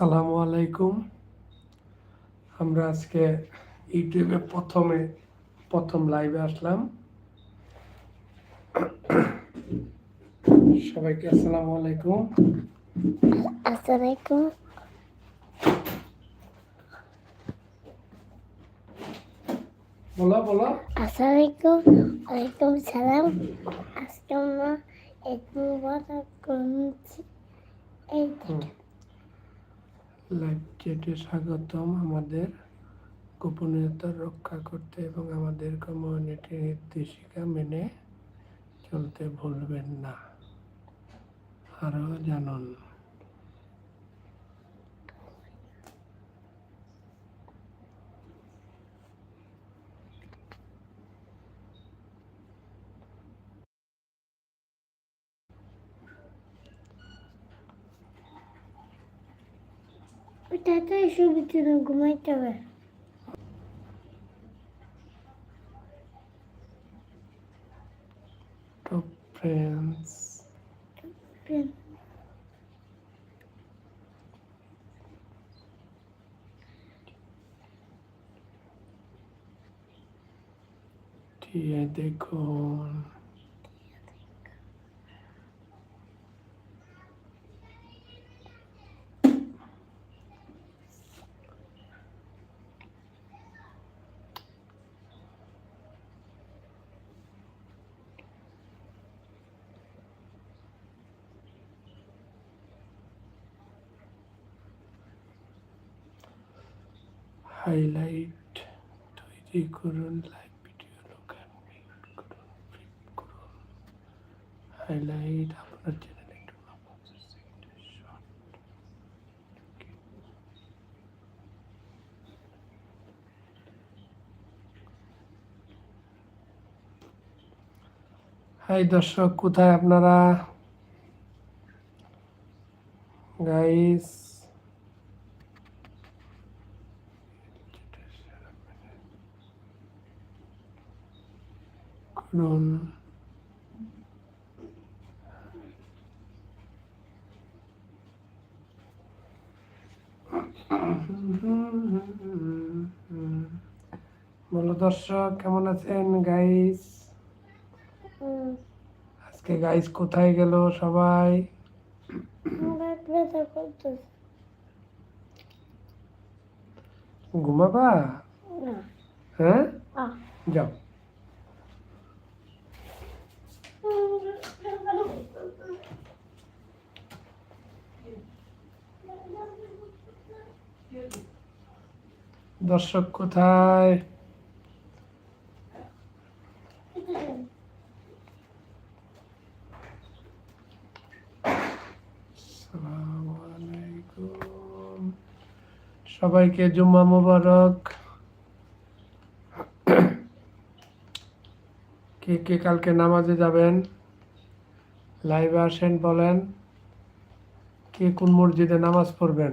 আসসালামু আলাইকুম। আমরা আজকে ইউটিউবে প্রথমে প্রথম লাইভে আসলাম। সবাইকে আসসালামু আলাইকুম। আসসালামাইকুম বলো বলো। আসসালামাইকুম ওয়ালাইকুম সালাম। আজকে আমরা এক মুবারক করছি। এই। লাইভ চ্যাটে স্বাগতম আমাদের গোপনীয়তা রক্ষা করতে এবং আমাদের কমিউনিটি নির্দেশিকা মেনে চলতে ভুলবেন না। আরও জানুন। ওইটা তো এসব ভিতরে ঘুমাইতে হবে তো ফ্রেন্ডস দিয়ে দেখুন হাইলাইট তৈরি করুন, লাইভ ভিডিও করুন ফ্লিপ করুন। হাইলাইট আপনার চ্যানেলে একটু হাই দর্শক, কোথায় আপনারা? গাইস করুন বলো দর্শক কেমন আছেন গাইস আজকে গাইস কোথায় গেল সবাই? ঘুমাবা? হ্যাঁ? যাও। দর্শক কোথায়? সবাইকে জুম্মা মোবারক। কে কে কালকে নামাজে যাবেন? লাইভে আসেন বলেন কে কোন মসজিদে নামাজ পড়বেন?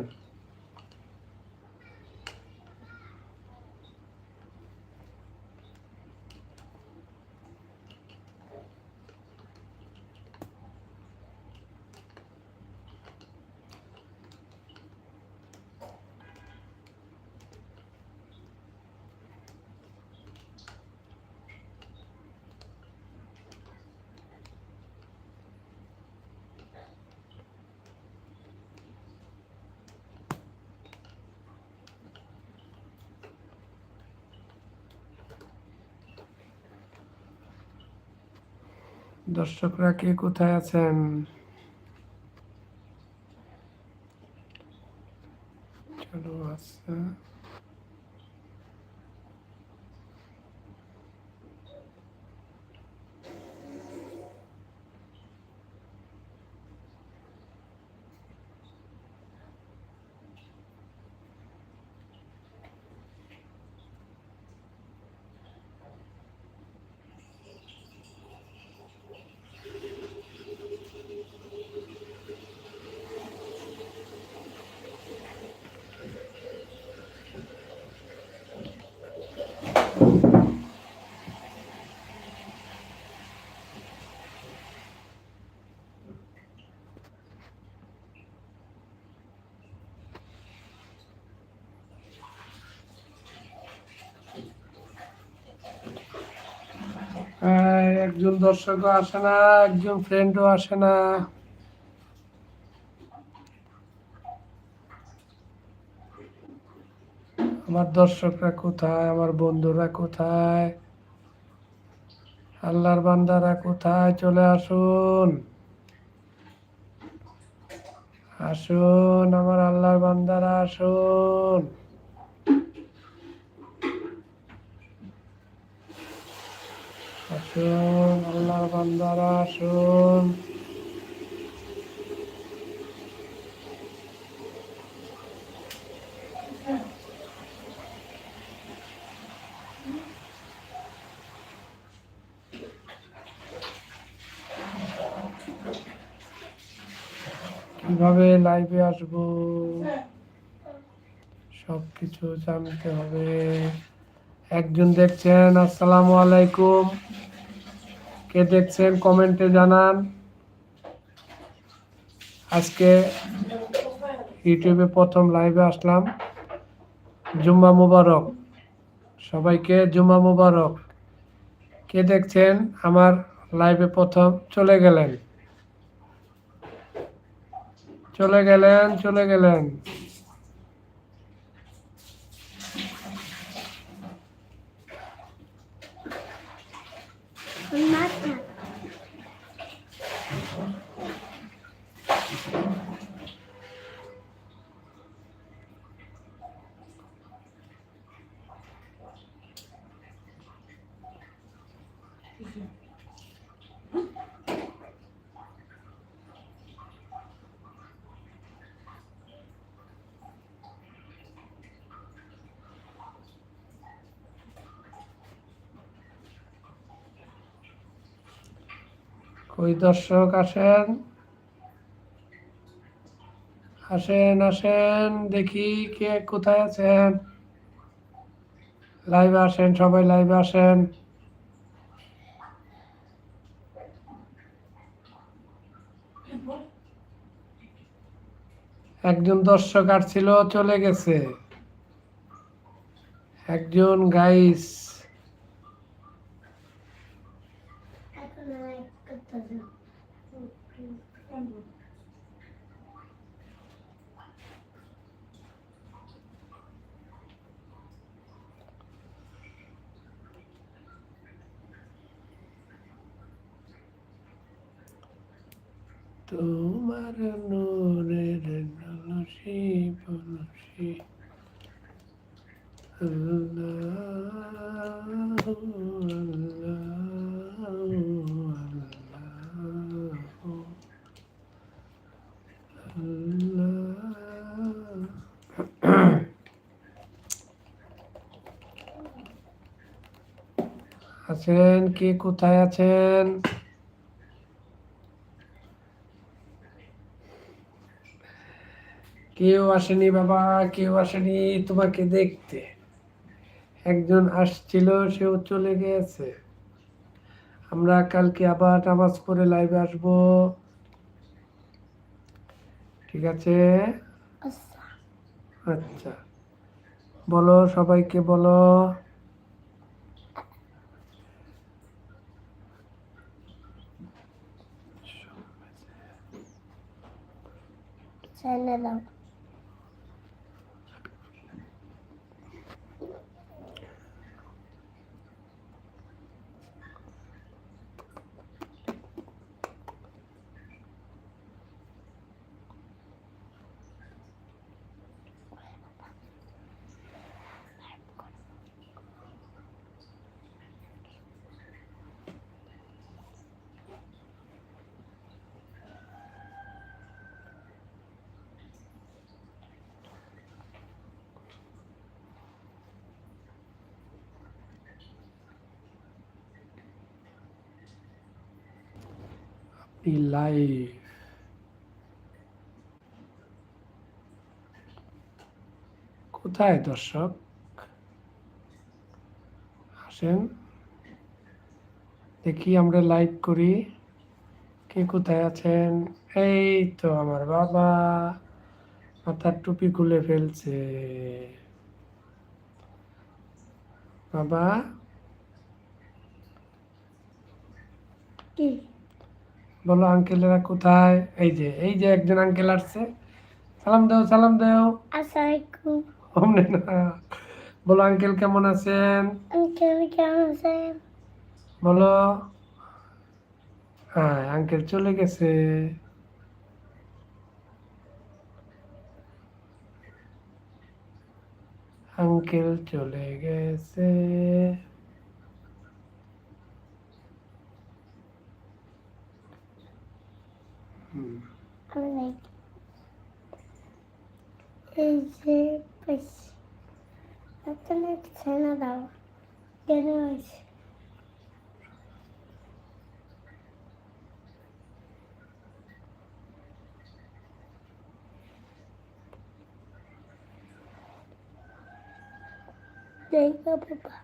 দর্শকরা কে কোথায় আছেন? একজন দর্শকও আসে না, একজন ফ্রেন্ডও আসে না। আমার দর্শকরা কোথায়? আমার বন্ধুরা কোথায়? আল্লাহর বান্দারা কোথায়? চলে আসুন। আসুন, আমার আল্লাহর বান্দারা, আসুন। আসুন আল্লাহর বান্দারা কীভাবে লাইভে আসব? সব কিছু জানতে হবে। একজন দেখছেন আসসালামু আলাইকুম। কে দেখছেন কমেন্টে জানান। আজকে ইউটিউবে প্রথম লাইভে আসলাম। জুম্মা মুবারক। সবাইকে জুম্মা মুবারক। কে দেখছেন, আমার লাইভে প্রথম চলে গেলেন। চলে গেলেন চলে গেলেন। কই দর্শক আসেন। আসেন আসেন, দেখি কে কোথায় আছেন। লাইভে আসেন, সবাই লাইভে আসেন। একজন দর্শক আর ছিল, চলে গেছে। একজন, গাইস। তোমার নূরের নলসি আল্লাহ আল্লাহ। আছেন? কে কোথায় আছেন? কেউ আসেনি বাবা কেউ আসেনি তোমাকে দেখতে। একজন আসছিল সেও চলে গেছে। আমরা কালকে আবার নামাজ পড়ে লাইভে আসব। ঠিক আছে? আচ্ছা। আচ্ছা। বলো সবাইকে বলো। ছেড়ে দাও আপনি লাইভ কোথায় দর্শক? আসেন। দেখি আমরা লাইভ করি। কে কোথায় আছেন? এই তো আমার বাবা। মাথার টুপি খুলে ফেলছে। বাবা? কি? বলো আঙ্কেলেরা কোথায়? এই যে এই যে একজন আঙ্কেল আসছে। সালাম দাও সালাম দাও। আসসালামাইকুম অমনে না। বলো আঙ্কেল কেমন আছেন? আঙ্কেল কেমন আছেন? বলো হ্যাঁ আঙ্কেল চলে গেছে। আঙ্কেল চলে গেছে। হুম, অনেক এই যে পাইছি আপনার ছেনা দাও কেন হয়েছে দেখো বাবা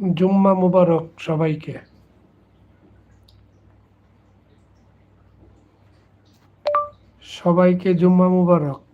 জুম্মা মুবারক সবাইকে। সবাইকে জুম্মা মুবারক।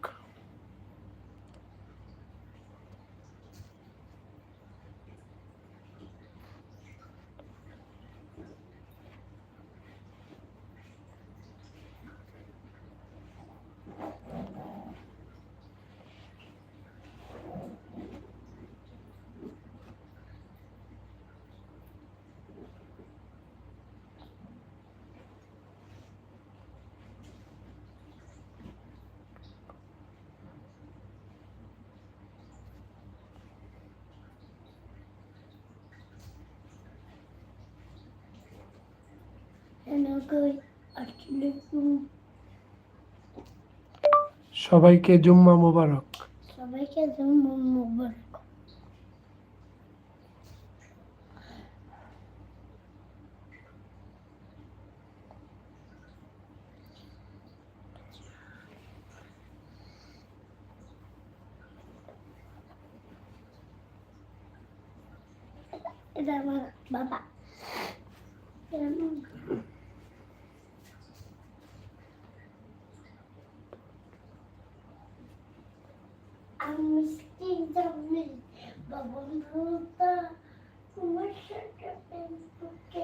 সবাইকে জুম্মা মোবারক। সবাইকে জুম্মা মুবারক এটা আমার বাবা এটা আমার বাবা। আমি কি জানি বাবা বলতা তোমার সাথে ফেসবুকে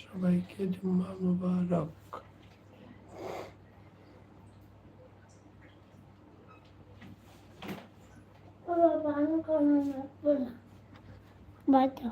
সবাইকে জুম্মা মুবারক। বাচ্চা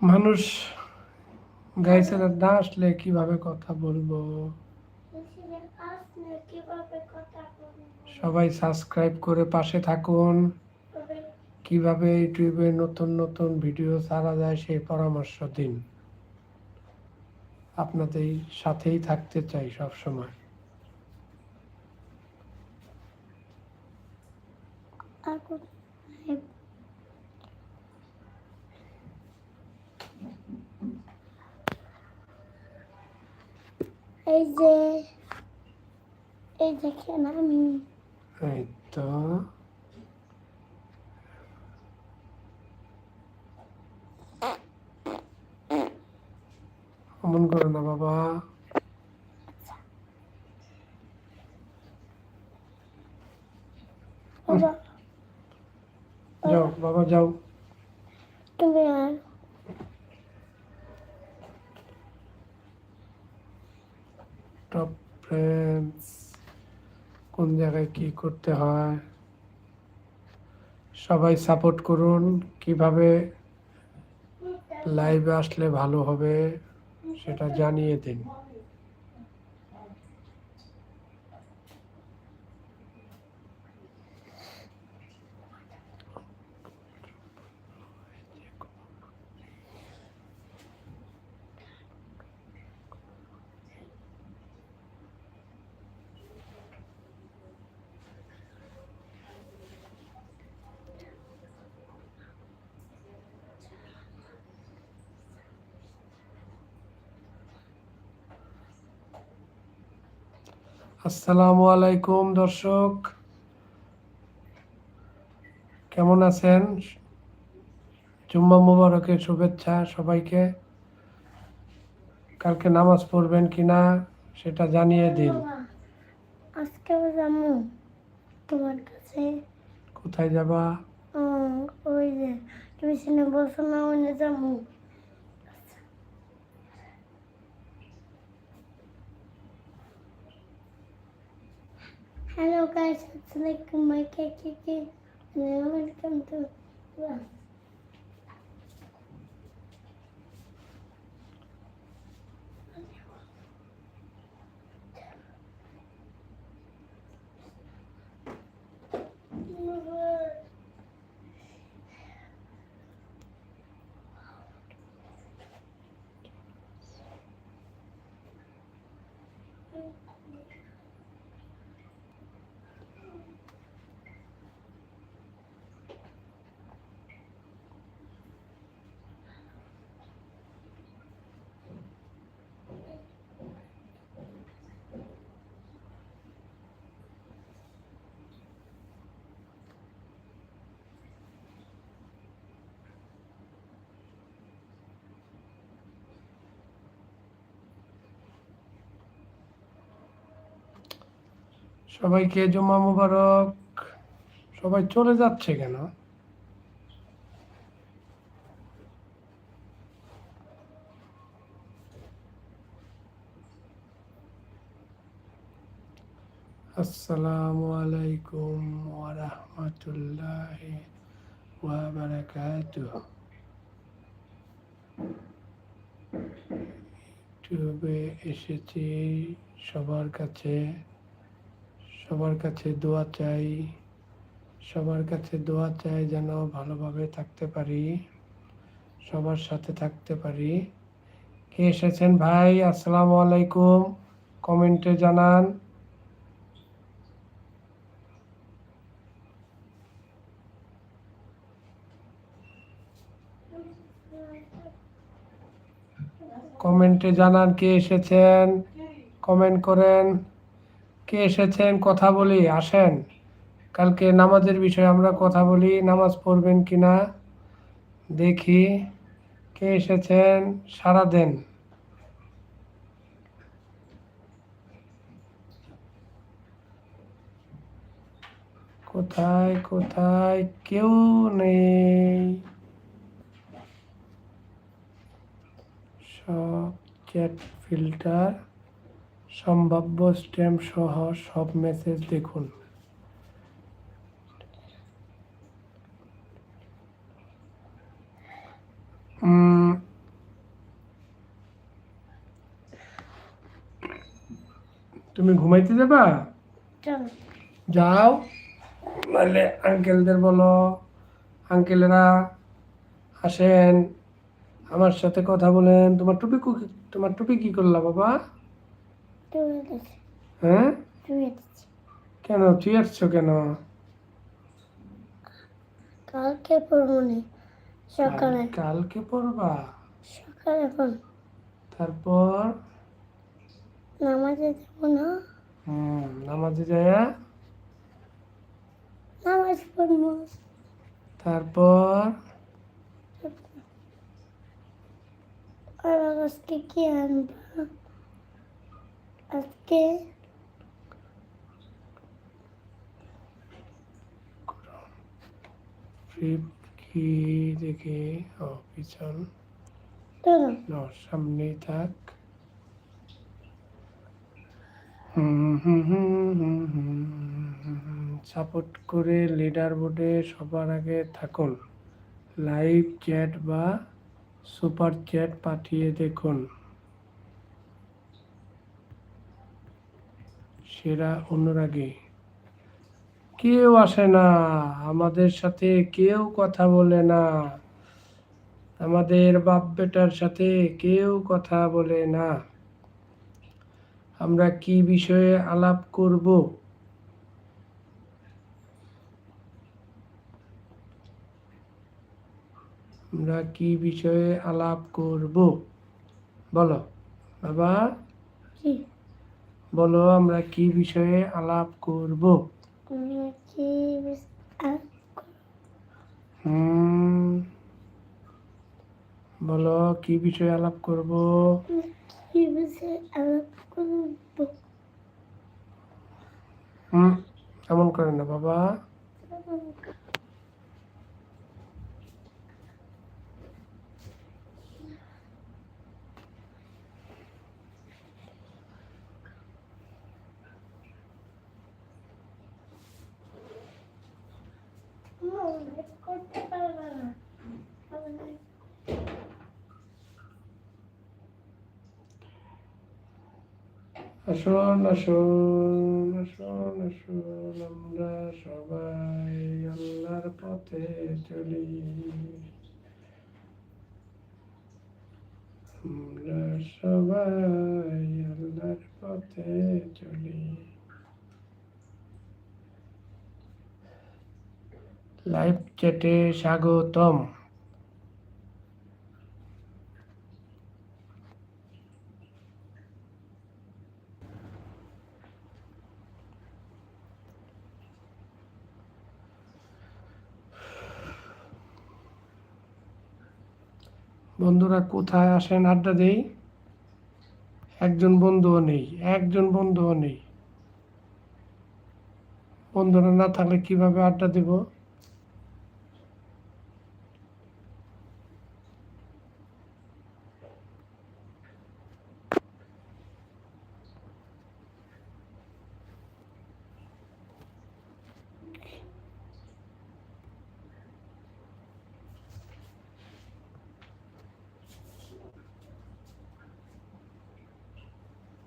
মানুষ গাইছে না আসলে কীভাবে কথা বলব? আসলে কীভাবে কথা বলব? সবাই সাবস্ক্রাইব করে পাশে থাকুন। কীভাবে ইউটিউবে নতুন নতুন ভিডিও ছাড়া যায় সেই পরামর্শ দিন। আপনাদের সাথেই থাকতে চাই সব সময় আগুন এই যে এই দেখেন আমি এই তো অমন করো না বাবা বাবা যাও বাবা যাও তুমি আর টপ ফ্রেন্ডস কোন জায়গায় কি করতে হয়? সবাই সাপোর্ট করুন। কীভাবে লাইভে আসলে ভালো হবে, সেটা জানিয়ে দিন। আসসালামু আলাইকুম দর্শক। কেমন আছেন? জুম্মা মুবারকের শুভেচ্ছা সবাইকে। কালকে নামাজ পড়বেন কিনা সেটা জানিয়ে দিন। আজকে যাব তোমার কাছে। কোথায় যাবা? ওই যে তুমি সিনে বলছো না ওই যাব। Hello guys, it's like my kitty and welcome to সবাইকে জমা মুবারক। সবাই চলে যাচ্ছে কেন? আসসালামু আলাইকুম ওয়া রাহমাতুল্লাহি ইউটিউবে এসেছি সবার কাছে। সবার কাছে দোয়া চাই, সবার কাছে দোয়া চাই যেন ভালোভাবে থাকতে পারি, সবার সাথে থাকতে পারি। কে এসেছেন ভাই? আসসালামু আলাইকুম। কমেন্টে জানান। কমেন্টে জানান কে এসেছেন। কমেন্ট করেন। কে এসেছেন, কথা বলি, আসেন। কালকে নামাজের বিষয়ে আমরা কথা বলি, নামাজ পড়বেন কিনা দেখি কে এসেছেন সারা দেন। কোথায় কোথায় কেউ নেই। সব চ্যাট ফিল্টার। সম্ভাব্য স্ট্যাম্প সহ সব মেসেজ দেখুন। তুমি ঘুমাইতে যাবা? যাও। নাহলে আঙ্কেলদের বলো আঙ্কেলেরা আসেন আমার সাথে কথা বলেন। তোমার টুপি তোমার টুপি কি করলা বাবা? হ্যাঁ? কেন? তুই আসছো কেন? কালকে পড়মনি সকালে। কালকে পড়বা? সকালে পড় তারপর? নামাজে যাব না। হুম নামাজে যায়? নামাজ পড়ব। তারপর? আর আজকে কি আনবা? আজকে কি দেখে ও পিছন না সামনেই থাক। সাপোর্ট করে লিডার বোর্ডে সবার আগে থাকুন। লাইভ চ্যাট বা সুপার চ্যাট পাঠিয়ে দেখুন। সেরা অনুরাগী। কেউ আসে না, আমাদের সাথে কেউ কথা বলে না। আমাদের বাপ বেটার সাথে কেউ কথা বলে না। আমরা কি বিষয়ে আলাপ করব? আমরা কি বিষয়ে আলাপ করব? বলো, বাবা। বলো আমরা কি বিষয়ে আলাপ করব? হুম বলো কি বিষয়ে আলাপ করব? কি বিষয়ে আলাপ করব? হুম এমন করে না বাবা। করতে পারবে না আসুন আমরা সবাই আল্লাহর পথে চলি। আমরা সবাই আল্লাহর পথে চলি। লাইভ চ্যাটে স্বাগতম। বন্ধুরা, কোথায় আসেন আড্ডা দেই? একজন বন্ধুও নেই, একজন বন্ধুও নেই। বন্ধুরা না থাকলে কীভাবে আড্ডা দেব?